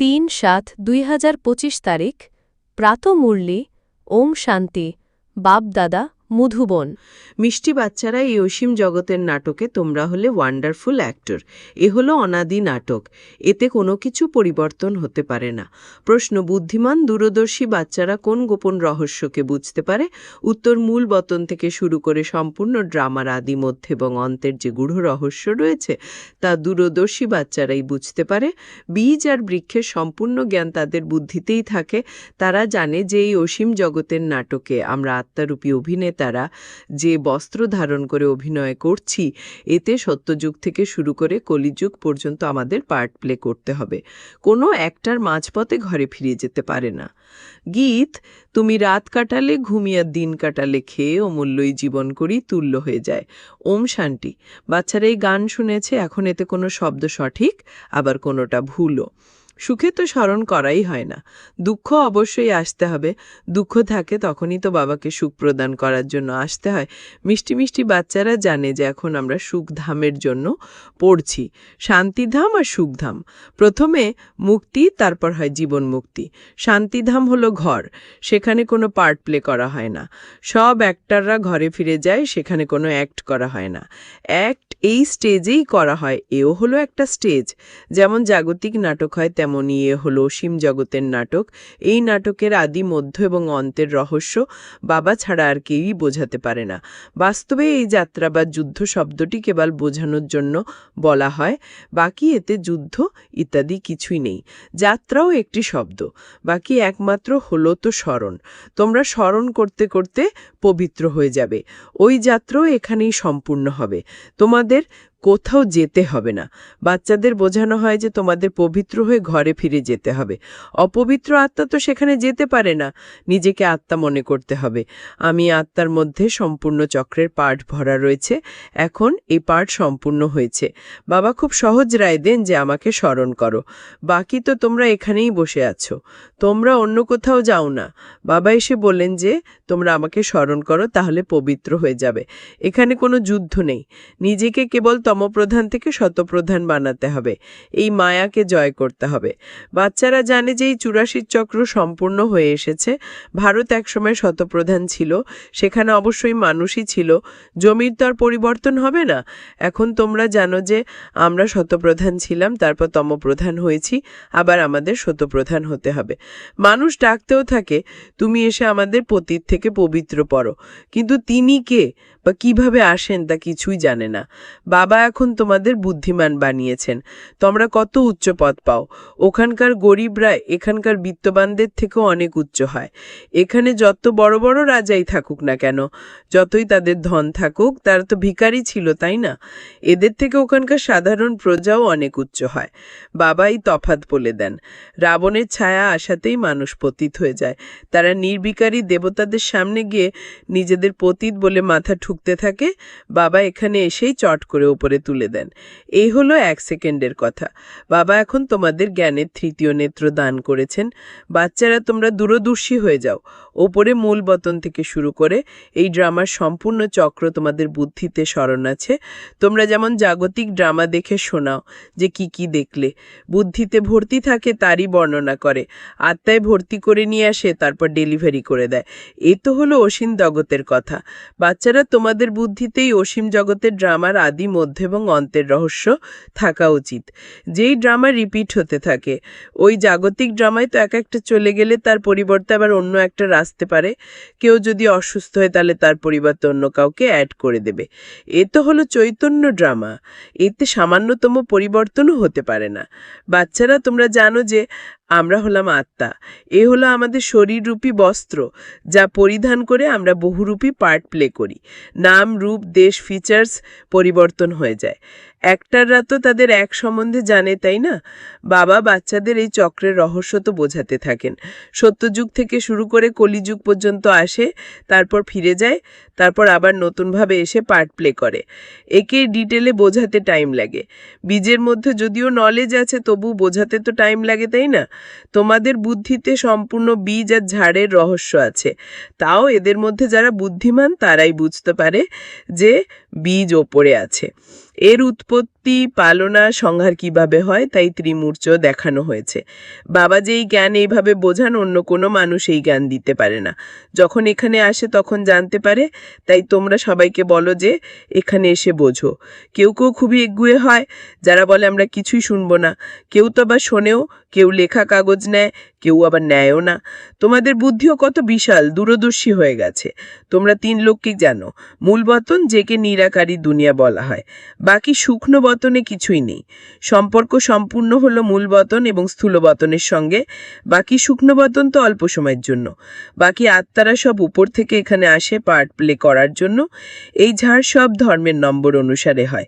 তিন সাত দুই তারিখ প্রাতমূর্লি ওম শান্তি বাপদাদা মধুবন। মিষ্টি বাচ্চারা এই অসীম জগতের নাটকে তোমরা হলে ওয়ান্ডারফুল অ্যাক্টর এ হলো অনাদি নাটক। এতে কোনো কিছু পরিবর্তন হতে পারে না। প্রশ্ন, বুদ্ধিমান, দূরদর্শী বাচ্চারা কোন গোপন রহস্যকে বুঝতে পারে? উত্তর, মূল বতন থেকে শুরু করে সম্পূর্ণ ড্রামার আদি মধ্যে এবং অন্তের যে গূঢ় রহস্য রয়েছে, তা দূরদর্শী বাচ্চারাই বুঝতে পারে। বীজ আর বৃক্ষের সম্পূর্ণ জ্ঞান তাদের বুদ্ধিতেই থাকে। তারা জানে যে এই অসীম জগতের নাটকে আমরা আত্মারূপী অভিনেতারা যে বস্ত্র ধারণ করে অভিনয় করছি, এতে সত্যযুগ থেকে শুরু করে কলিযুগ পর্যন্ত আমাদের পার্ট প্লে করতে হবে। কোনো একটার মাঝপথে ঘরে ফিরে যেতে পারে না। গীত, তুমি রাত কাটালে ঘুমিয়ে দিন কাটালে খেয়ে অমূল্যই জীবন করি তুল্য হয়ে যায়। ওম শান্তি। বাচ্চারা এই গান শুনেছে, এখন এতে কোনো শব্দ সঠিক, আবার কোনোটা ভুলও। সুখে তো স্মরণ করাই হয় না। দুঃখ অবশ্যই আসতে হবে। দুঃখ থাকে তখনই তো বাবাকে সুখ প্রদান করার জন্য আসতে হয়। মিষ্টি মিষ্টি বাচ্চারা জানে যে এখন আমরা সুখধামের জন্য পড়ছি। শান্তিধাম আর সুখধাম। প্রথমে মুক্তি, তারপর হয় জীবন মুক্তি। শান্তিধাম হলো ঘর। সেখানে কোনো পার্ট প্লে করা হয় না। সব অ্যাক্টাররা ঘরে ফিরে যায়, সেখানে কোনো অ্যাক্ট করা হয় না। অ্যাক্ট এই স্টেজেই করা হয়। এও হলো একটা স্টেজ যেমন জাগতিক নাটক হয় তেমনই এ হলো অসীম জগতের নাটক। এই নাটকের আদি মধ্য এবং অন্তের রহস্য বাবা ছাড়া আর কেউই বোঝাতে পারে না। বাস্তবে এই যাত্রা বা যুদ্ধ শব্দটি কেবল বোঝানোর জন্য বলা হয়, বাকি এতে যুদ্ধ ইত্যাদি কিছুই নেই। যাত্রাও একটি শব্দ, বাকি একমাত্র হলো তো স্মরণ। তোমরা স্মরণ করতে করতে পবিত্র হয়ে যাবে। ওই যাত্রাও এখানেই সম্পূর্ণ হবে। তোমাদের কোথাও যেতে হবে না। বাচ্চাদের বোঝানো হয় যে তোমাদের পবিত্র হয়ে ঘরে ফিরে যেতে হবে। অপবিত্র আত্মা তো সেখানে যেতে পারে না। নিজেকে আত্মা মনে করতে হবে। আমি আত্মার মধ্যে সম্পূর্ণ চক্রের পাঠ ভরা রয়েছে। এখন এই পাঠ সম্পূর্ণ হয়েছে। বাবা খুব সহজ রায় দেন যে আমাকে স্মরণ করো। বাকি তো তোমরা এখানেই বসে আছো। তোমরা অন্য কোথাও যাও না। বাবা এসে বললেন যে, তোমরা আমাকে স্মরণ করো, তাহলে পবিত্র হয়ে যাবে। এখানে কোনো যুদ্ধ নেই। নিজেকে কেবল তমপ্রধান থেকে শতপ্রধান বানাতে হবে। এই মায়াকে জয় করতে হবে। বাচ্চারা জানে যে এই চুরাশির চক্র সম্পূর্ণ হয়ে এসেছে। ভারত একসময় শতপ্রধান ছিল, সেখানে অবশ্যই মানুষই ছিল। জমির তো আর পরিবর্তন হবে না। এখন তোমরা জানো যে আমরা শতপ্রধান ছিলাম, তারপর তমপ্রধান হয়েছি, আবার আমাদের শতপ্রধান হতে হবে। মানুষ ডাকতেও থাকে, তুমি এসে আমাদের পতীত থেকে পবিত্র পড়ো। কিন্তু তিনি কে? বা কীভাবে আসেন তা কিছুই জানে না। বাবা এখন তোমাদের বুদ্ধিমান বানিয়েছেন। তোমরা কত উচ্চ পদ পাও। ওখানকার গরিবরা এখানকার বিত্তবানদের থেকেও অনেক উচ্চ হয়। এখানে যত বড় বড় রাজাই থাকুক না কেন, যতই তাদের ধন থাকুক, তারা তো ভিখারি ছিল, তাই না? এদের থেকে ওখানকার সাধারণ প্রজাও অনেক উচ্চ হয়। বাবাই তফাত বলে দেন। রাবণের ছায়া আসাতেই মানুষ পতিত হয়ে যায়। তারা নির্বিকারী দেবতাদের সামনে গিয়ে নিজেদের পতিত বলে মাথা ঠুকতে থাকে, বাবা এখানে এসেই চট করে উপরে তুলে দেন। এই হলো এক সেকেন্ডের কথা। বাবা এখন তোমাদের জ্ঞানের তৃতীয় নেত্র দান করেছেন। বাচ্চারা, তোমরা দূরদর্শী হয়ে যাও। ওপরে মূল বতন থেকে শুরু করে এই ড্রামার সম্পূর্ণ চক্র তোমাদের বুদ্ধিতে স্মরণ আছে। তোমরা যেমন জাগতিক ড্রামা দেখে শোনাও যে কি কি দেখলে। বুদ্ধিতে ভর্তি থাকে, তারই বর্ণনা করে। আত্মায় ভর্তি করে নিয়ে আসে, তারপর ডেলিভারি করে দেয়। এ তো হলো অসীন জগতের কথা। বাচ্চারা তোমাদের বুদ্ধিতেই অসীম জগতের ড্রামার আদি মধ্য এবং অন্তের রহস্য থাকা উচিত। যেই ড্রামা রিপিট হতে থাকে, ওই জাগতিক ড্রামায় তো এক একটা চলে গেলে তার পরিবর্তে আবার অন্য একটা আসতে পারে। কেউ যদি অসুস্থ হয় তাহলে তার পরিবর্তে অন্য কাউকে অ্যাড করে দেবে। এ তো হলো চৈতন্য ড্রামা। এতে সামান্যতম পরিবর্তনও হতে পারে না। বাচ্চারা, তোমরা জানো যে আমরা হলাম আত্মা। এ হলো আমাদের শরীররূপী বস্ত্র, যা পরিধান করে আমরা বহুরূপী পার্ট প্লে করি। নাম, রূপ, দেশ ফিচার্স পরিবর্তন হয়ে যায়। একটাররা তো তাদের এক সম্বন্ধে জানে, তাই না? বাবা বাচ্চাদের এই চক্রের রহস্য তো বোঝাতে থাকেন। সত্যযুগ থেকে শুরু করে কলিযুগ পর্যন্ত আসে, তারপর ফিরে যায়, তারপর আবার নতুনভাবে এসে পার্ট প্লে করে। একে ডিটেলে বোঝাতে টাইম লাগে। বীজের মধ্যে যদিও নলেজ আছে তবু বোঝাতে তো টাইম লাগে, তাই না? তোমাদের বুদ্ধিতে সম্পূর্ণ বীজ আর ঝাড়ের রহস্য আছে। তাও এদের মধ্যে যারা বুদ্ধিমান, তারাই বুঝতে পারে যে বীজ ওপরে আছে। এর উৎপত্তি পালনা সংহার কীভাবে হয়, তাই ত্রিমূর্চ দেখানো হয়েছে। বাবা যেই জ্ঞান এইভাবে বোঝান, অন্য কোনো মানুষ এই জ্ঞান দিতে পারে না। যখন এখানে আসে তখন জানতে পারে, তাই তোমরা সবাইকে বলো যে, এখানে এসে বোঝো। কেউ কেউ খুবই এগুয়ে হয়, যারা বলে, আমরা কিছুই শুনব না। কেউ তো আবার শোনেও, কেউ লেখা কাগজ নেয়, কেউ আবার নেয়ও না। তোমাদের বুদ্ধিও কত বিশাল, দূরদর্শী হয়ে গেছে। তোমরা তিন লোককে জানো। মূল বতন যেকে নিরাকারী দুনিয়া বলা হয়। বাকি শুকনো বতনে কিছুই নেই। সম্পর্ক সম্পূর্ণ হলো মূল বতন এবং স্থূল বতনের সঙ্গে। বাকি শুকনো বতন তো অল্প সময়ের জন্য। বাকি আত্মারা সব উপর থেকে এখানে আসে পার্ট প্লে করার জন্য। এই ঝাড় সব ধর্মের নম্বর অনুসারে হয়।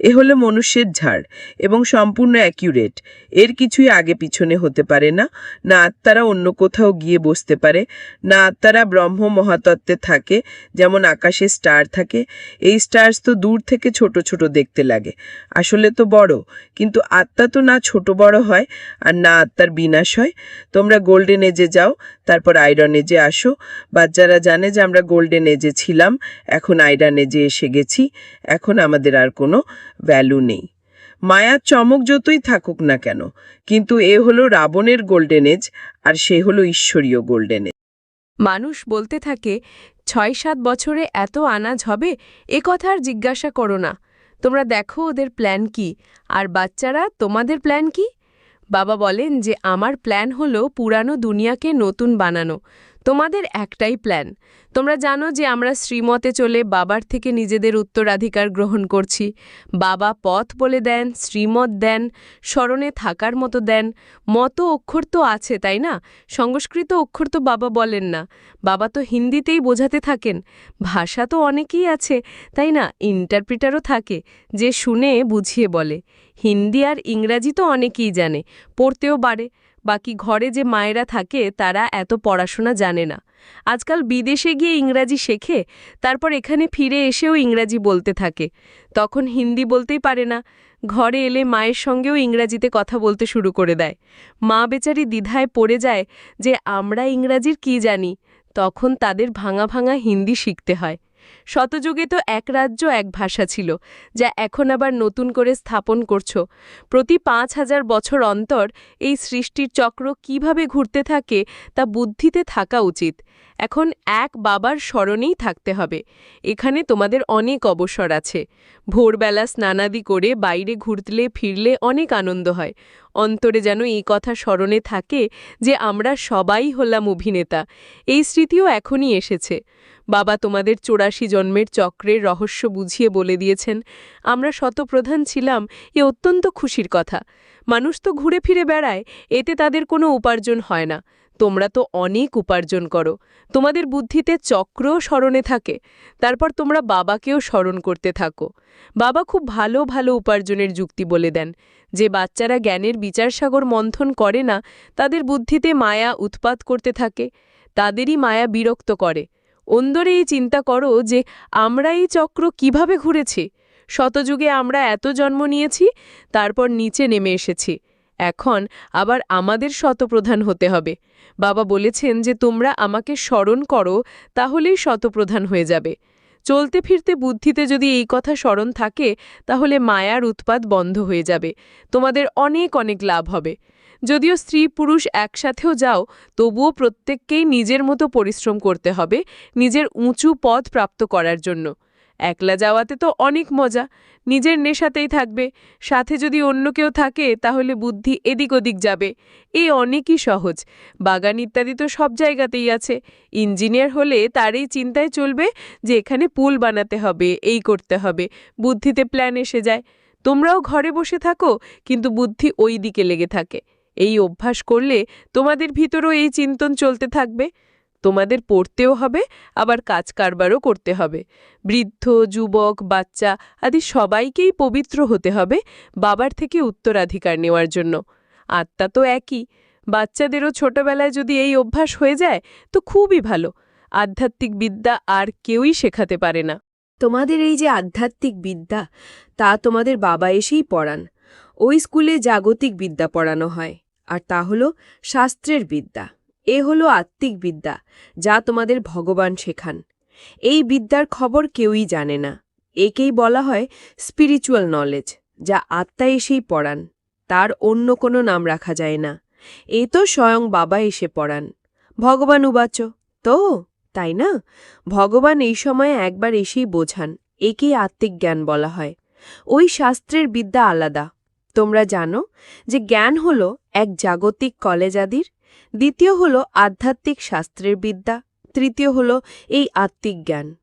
এ হলো মনুষ্যের ঝাড় এবং সম্পূর্ণ অ্যাকিউরেট। এর কিছুই আগে পিছনে হতে পারে না। না আত্মারা অন্য কোথাও গিয়ে বসতে পারে। না আত্মারা ব্রহ্ম মহাতত্ত্বে থাকে, যেমন আকাশে স্টার থাকে। এই স্টার্স তো দূর থেকে ছোট ছোট দেখতে লাগে। আসলে তো বড়, কিন্তু আত্মা তো না ছোট বড় হয় আর না আত্মার বিনাশ হয়। তোমরা গোল্ডেন এজে যাও, তারপর আয়রন এজে আসো। বাচ্চারা জানে যে আমরা গোল্ডেন এজে ছিলাম, এখন আয়রন এজে এসে গেছি, এখন আমাদের আর কোনো ভ্যালু নেই। মায়ার চমক যতই থাকুক না কেন, কিন্তু এ হলো রাবণের গোল্ডেন এজ আর সে হলো ঈশ্বরীয় গোল্ডেন এজ। মানুষ বলতে থাকে, ছয় সাত বছরে এত আনাজ হবে? এ কথা আর জিজ্ঞাসা করো না। তোমরা দেখো ওদের প্ল্যান কি। আর বাচ্চারা, তোমাদের প্ল্যান কি? বাবা বলেন যে, আমার প্ল্যান হলো পুরানো দুনিয়াকে নতুন বানানো। তোমাদের একটাই প্ল্যান তোমরা জানো যে আমরা শ্রীমতে চলে বাবার থেকে নিজেদের উত্তরাধিকার গ্রহণ করছি। বাবা পথ বলে দেন শ্রীমত দেন, স্মরণে থাকার মতো দেন। মতো অক্ষর তো আছে, তাই না? সংস্কৃত অক্ষর তো বাবা বলেন না। বাবা তো হিন্দিতেই বোঝাতে থাকেন। ভাষা তো অনেকেই আছে, তাই না? ইন্টারপ্রিটারও থাকে, যে শুনে বুঝিয়ে বলে। হিন্দি আর ইংরাজি তো অনেকেই জানে, পড়তেও পারে। বাকি ঘরে যে মায়েরা থাকে, তারা এত পড়াশোনা জানে না। আজকাল বিদেশে গিয়ে ইংরাজি শেখে, তারপর এখানে ফিরে এসেও ইংরাজি বলতে থাকে। তখন হিন্দি বলতেই পারে না। ঘরে এলে মায়ের সঙ্গেও ইংরাজিতে কথা বলতে শুরু করে দেয়। মা বেচারি দ্বিধায় পড়ে যায় যে, আমরা ইংরাজির কি জানি? তখন তাদের ভাঙা ভাঙা হিন্দি শিখতে হয়। শতযুগে তো এক রাজ্য, এক ভাষা ছিল, যা এখন আবার নতুন করে স্থাপন করছ। প্রতি পাঁচ হাজার বছর অন্তর এই সৃষ্টির চক্র কীভাবে ঘুরতে থাকে তা বুদ্ধিতে থাকা উচিত। এখন এক বাবার স্মরণেই থাকতে হবে। এখানে তোমাদের অনেক অবসর আছে। ভোরবেলা স্নানাদি করে বাইরে ঘুরতলে ফিরলে অনেক আনন্দ হয়। অন্তরে যেন এই কথা স্মরণে থাকে যে আমরা সবাই হলাম অভিনেতা। এই স্মৃতিও এখনই এসেছে। বাবা তোমাদের চৌরাশি জন্মের চক্রের রহস্য বুঝিয়ে বলে দিয়েছেন, আমরা শতপ্রধান ছিলাম, এ অত্যন্ত খুশির কথা। মানুষ তো ঘুরে ফিরে বেড়ায়, এতে তাদের কোনো উপার্জন হয় না। তোমরা তো অনেক উপার্জন করো। তোমাদের বুদ্ধিতে চক্রও স্মরণে থাকে, তারপর তোমরা বাবাকেও স্মরণ করতে থাকো। বাবা খুব ভালো ভালো উপার্জনের যুক্তি বলে দেন। যে বাচ্চারা জ্ঞানের বিচারসাগর মন্থন করে না, তাদের বুদ্ধিতে মায়া উৎপাত করতে থাকে। তাদেরই মায়া বিরক্ত করে। অন্দরে এই চিন্তা করো যে আমরা এই চক্র কীভাবে ঘুরেছি। শতযুগে আমরা এত জন্ম নিয়েছি, তারপর নিচে নেমে এসেছি। এখন আবার আমাদের শতপ্রধান হতে হবে। বাবা বলেছেন যে তোমরা আমাকে স্মরণ করো, তাহলেই শতপ্রধান হয়ে যাবে। চলতে ফিরতে বুদ্ধিতে যদি এই কথা স্মরণ থাকে, তাহলে মায়ার উৎপাদ বন্ধ হয়ে যাবে। তোমাদের অনেক অনেক লাভ হবে। যদিও স্ত্রী পুরুষ একসাথেও যাও, তবুও প্রত্যেককেই নিজের মতো পরিশ্রম করতে হবে নিজের উঁচু পদ প্রাপ্ত করার জন্য। একলা যাওয়াতে তো অনেক মজা, নিজের নেশাতেই থাকবে, সাথে যদি অন্য কেউ থাকে তাহলে বুদ্ধি এদিক ওদিক যাবে এই অনেকই সহজ। বাগান ইত্যাদি তো সব জায়গাতেই আছে, ইঞ্জিনিয়ার হলে তার এই চিন্তায় চলবে যে এখানে পুল বানাতে হবে, এই করতে হবে, বুদ্ধিতে প্ল্যান এসে যায়। তোমরাও ঘরে বসে থাকো, কিন্তু বুদ্ধি ওই দিকে লেগে থাকে। এই অভ্যাস করলে তোমাদের ভিতরও এই চিন্তন চলতে থাকবে। তোমাদের পড়তেও হবে, আবার কাজ কারবারও করতে হবে। বৃদ্ধ, যুবক, বাচ্চা আদি সবাইকেই পবিত্র হতে হবে বাবার থেকে উত্তরাধিকার নেওয়ার জন্য। আত্মা তো একই। বাচ্চাদেরও ছোটবেলায় যদি এই অভ্যাস হয়ে যায় তো খুবই ভালো। আধ্যাত্মিক বিদ্যা আর কেউই শেখাতে পারে না। তোমাদের এই যে আধ্যাত্মিক বিদ্যা, তা তোমাদের বাবা এসেই পড়ান। ওই স্কুলে জাগতিক বিদ্যা পড়ানো হয়, আর তা হলো শাস্ত্রের বিদ্যা। এ হলো আত্মিক বিদ্যা, যা তোমাদের ভগবান শেখান। এই বিদ্যার খবর কেউই জানে না। একেই বলা হয় স্পিরিচুয়াল নলেজ যা আত্মা এসেই পড়ান, তার অন্য কোনো নাম রাখা যায় না। এ তো স্বয়ং বাবা এসে পড়ান। ভগবান উবাচ, তো, তাই না? ভগবান এই সময়ে একবার এসেই বোঝান, একেই আত্মিক জ্ঞান বলা হয়। ওই শাস্ত্রের বিদ্যা আলাদা তোমরা জানো যে জ্ঞান হল এক জাগতিক কলেজাদির, দ্বিতীয় হল আধ্যাত্মিক শাস্ত্রের বিদ্যা, তৃতীয় হল এই আত্মিক জ্ঞান।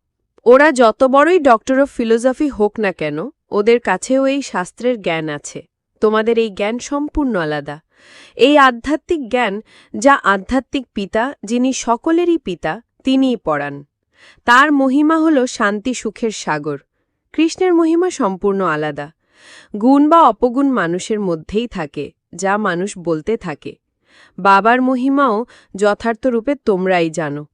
ওরা যত বড়ই ডক্টর অফ ফিলোসফি হোক না কেন, ওদের কাছেও এই শাস্ত্রের জ্ঞান আছে। তোমাদের এই জ্ঞান সম্পূর্ণ আলাদা। এই আধ্যাত্মিক জ্ঞান যা আধ্যাত্মিক পিতা, যিনি সকলেরই পিতা, তিনিই পড়ান তার মহিমা হল শান্তি সুখের সাগর। কৃষ্ণের মহিমা সম্পূর্ণ আলাদা। গুণ বা অপগুণ মানুষের মধ্যেই থাকে, যা মানুষ বলতে থাকে। বাবার মহিমাও যথার্থ রূপে তোমরাই জানো।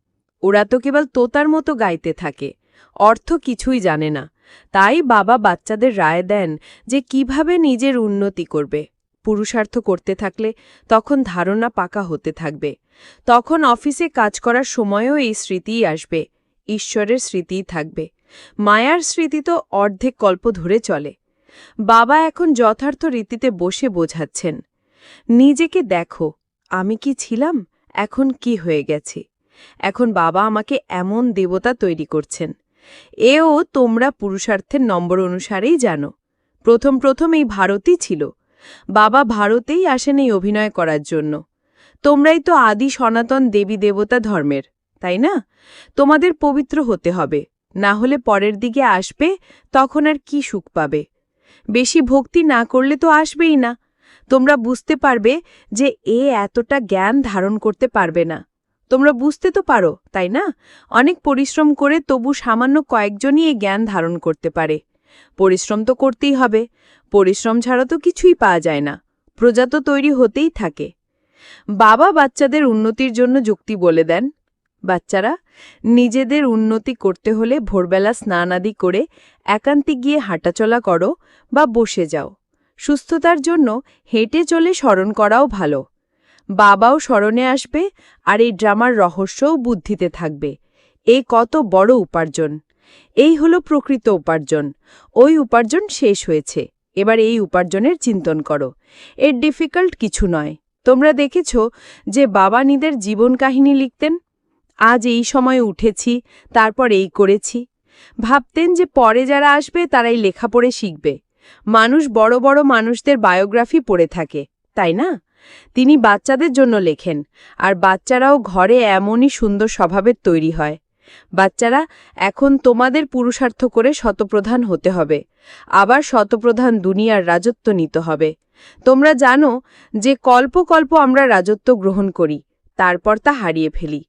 ওরা তো কেবল তোতার মতো গাইতে থাকে, অর্থ কিছুই জানে না। তাই বাবা বাচ্চাদের রায় দেন যে কীভাবে নিজের উন্নতি করবে। পুরুষার্থ করতে থাকলে তখন ধারণা পাকা হতে থাকবে। তখন অফিসে কাজ করার সময়ও এই স্মৃতিই আসবে, ঈশ্বরের স্মৃতিই থাকবে। মায়ার স্মৃতি তো অর্ধেক কল্প ধরে চলে। বাবা এখন যথার্থ রীতিতে বসে বোঝাচ্ছেন, নিজেকে দেখো, আমি কি ছিলাম? এখন কি হয়ে গেছি? এখন বাবা আমাকে এমন দেবতা তৈরি করছেন। এও তোমরা পুরুষার্থের নম্বর অনুসারেই জানো। প্রথম প্রথম এই ভারতই ছিল। বাবা ভারতেই আসেন এই অভিনয় করার জন্য। তোমরাই তো আদি সনাতন দেবী দেবতা ধর্মের, তাই না? তোমাদের পবিত্র হতে হবে। না হলে পরের দিকে আসবে, তখন আর কি সুখ পাবে? বেশি ভক্তি না করলে তো আসবেই না। তোমরা বুঝতে পারবে যে এ এতটা জ্ঞান ধারণ করতে পারবে না। তোমরা বুঝতে তো পারো, তাই না? অনেক পরিশ্রম করে তবু সামান্য কয়েকজনই এ জ্ঞান ধারণ করতে পারে। পরিশ্রম তো করতেই হবে। পরিশ্রম ছাড়া তো কিছুই পাওয়া যায় না। প্রজা তো তৈরি হতেই থাকে। বাবা বাচ্চাদের উন্নতির জন্য যুক্তি বলে দেন। বাচ্চারা, নিজেদের উন্নতি করতে হলে ভোরবেলা স্নান আদি করে একান্তে গিয়ে হাঁটাচলা করো বা বসে যাও। সুস্থতার জন্য হেঁটে চলে স্মরণ করাও ভালো। বাবাও স্মরণে আসবে আর এই ড্রামার রহস্যও বুদ্ধিতে থাকবে। এ কত বড় উপার্জন। এই হলো প্রকৃত উপার্জন। ওই উপার্জন শেষ হয়েছে। এবার এই উপার্জনের চিন্তন করো। এর ডিফিকাল্ট কিছু নয়। তোমরা দেখেছ যে বাবা নিদের জীবন কাহিনী লিখতেন আজ এই সময় উঠেছি, তারপর এই করেছি। ভাবতেন যে পরে যারা আসবে, তারাই লেখা পড়ে শিখবে। মানুষ বড় বড় মানুষদের বায়োগ্রাফি পড়ে থাকে, তাই না? তিনি বাচ্চাদের জন্য লেখেন, আর বাচ্চারাও ঘরে এমনই সুন্দর স্বভাবের তৈরি হয়। বাচ্চারা, এখন তোমাদের পুরুষার্থ করে শতপ্রধান হতে হবে, আবার শতপ্রধান দুনিয়ার রাজত্ব নিতে হবে। তোমরা জানো যে কল্প কল্প আমরা রাজত্ব গ্রহণ করি, তারপর তা হারিয়ে ফেলি।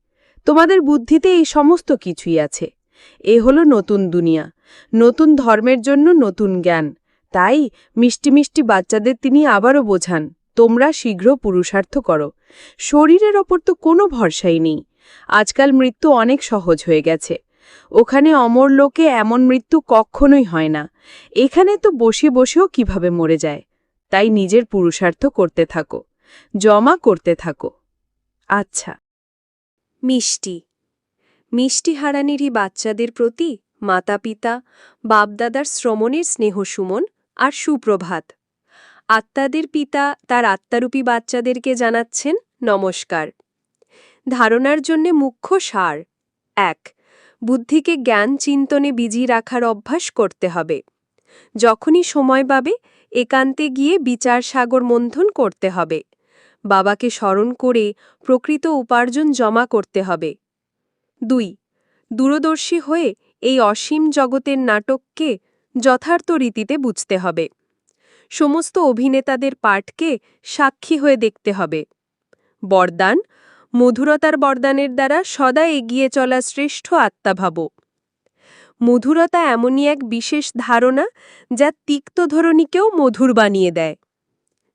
তোমাদের বুদ্ধিতে এই সমস্ত কিছুই আছে। এ হলো নতুন দুনিয়া। নতুন ধর্মের জন্য নতুন জ্ঞান। তাই মিষ্টি মিষ্টি বাচ্চাদের তিনি আবারও বোঝান, তোমরা শীঘ্র পুরুষার্থ করো। শরীরের ওপর তো কোনো ভরসাই নেই। আজকাল মৃত্যু অনেক সহজ হয়ে গেছে। ওখানে অমর লোকে এমন মৃত্যু কখনোই হয় না। এখানে তো বসে বসেও কীভাবে মরে যায়? তাই নিজের পুরুষার্থ করতে থাকো। জমা করতে থাকো। আচ্ছা। মিষ্টি। মিষ্টি হারানিরই বাচ্চাদের প্রতি মাতা পিতা বাপদাদার শ্রমণের স্নেহ সুমন আর সুপ্রভাত। আত্মাদের পিতা তার আত্মারূপী বাচ্চাদেরকে জানাচ্ছেন, নমস্কার। ধারণার জন্যে মুখ্য সার। এক, বুদ্ধিকে জ্ঞান চিন্তনে বিজি রাখার অভ্যাস করতে হবে। যখনই সময় পাবে, একান্তে গিয়ে বিচার সাগর মন্থন করতে হবে। বাবাকে স্মরণ করে প্রকৃত উপার্জন জমা করতে হবে। দুই, দূরদর্শী হয়ে এই অসীম জগতের নাটককে যথার্থ রীতিতে বুঝতে হবে। সমস্ত অভিনেতাদের পাঠকে সাক্ষী হয়ে দেখতে হবে। বরদান, মধুরতার বরদানের দ্বারা সদা এগিয়ে চলা শ্রেষ্ঠ আত্মাভাব মধুরতা এমনই এক বিশেষ ধারণা যা তিক্ত ধরণীকেও মধুর বানিয়ে দেয়।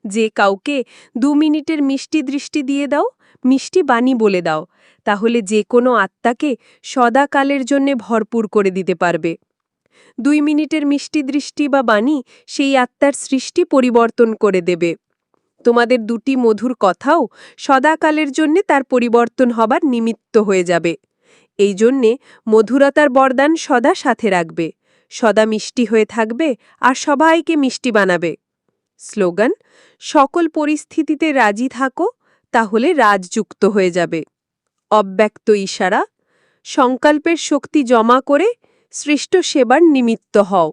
যে কাউকে দু মিনিটের মিষ্টি দৃষ্টি দিয়ে দাও, মিষ্টি বাণী বলে দাও, তাহলে যে কোনো আত্মাকে সদাকালের জন্যে ভরপুর করে দিতে পারবে। দুই মিনিটের মিষ্টি দৃষ্টি বা বাণী সেই আত্মার সৃষ্টি পরিবর্তন করে দেবে। তোমাদের দুটি মধুর কথাও সদাকালের জন্যে তার পরিবর্তন হবার নিমিত্ত হয়ে যাবে। এই জন্যে মধুরতার বরদান সদা সাথে রাখবে। সদা মিষ্টি হয়ে থাকবে আর সবাইকে মিষ্টি বানাবে। স্লোগান, সকল পরিস্থিতিতে রাজি থাকো, তাহলে রাজযুক্ত হয়ে যাবে। অব্যক্ত ইশারা, সংকল্পের শক্তি জমা করে সৃষ্ট সেবার নিমিত্ত হও।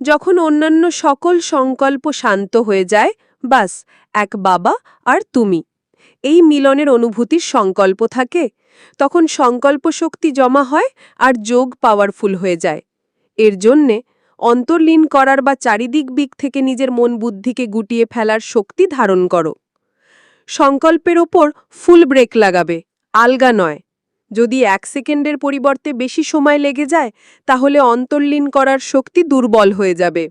যখন অন্যান্য সকল সংকল্প শান্ত হয়ে যায়, বাস, এক বাবা আর তুমি। এই মিলনের অনুভূতির সংকল্প থাকে, তখন সংকল্প শক্তি জমা হয় আর যোগ পাওয়ারফুল হয়ে যায়। এর জন্যে অন্তর্লীন করার বা চারিদিক দিক থেকে নিজের মন বুদ্ধিকে গুটিয়ে ফেলার শক্তি ধারণ করো। সংকল্পের ওপর ফুল ব্রেক লাগাবে, আলগা নয়। যদি এক সেকেন্ডের পরিবর্তে বেশি সময় লেগে যায়, তাহলে অন্তর্লীন করার শক্তি দুর্বল হয়ে যাবে।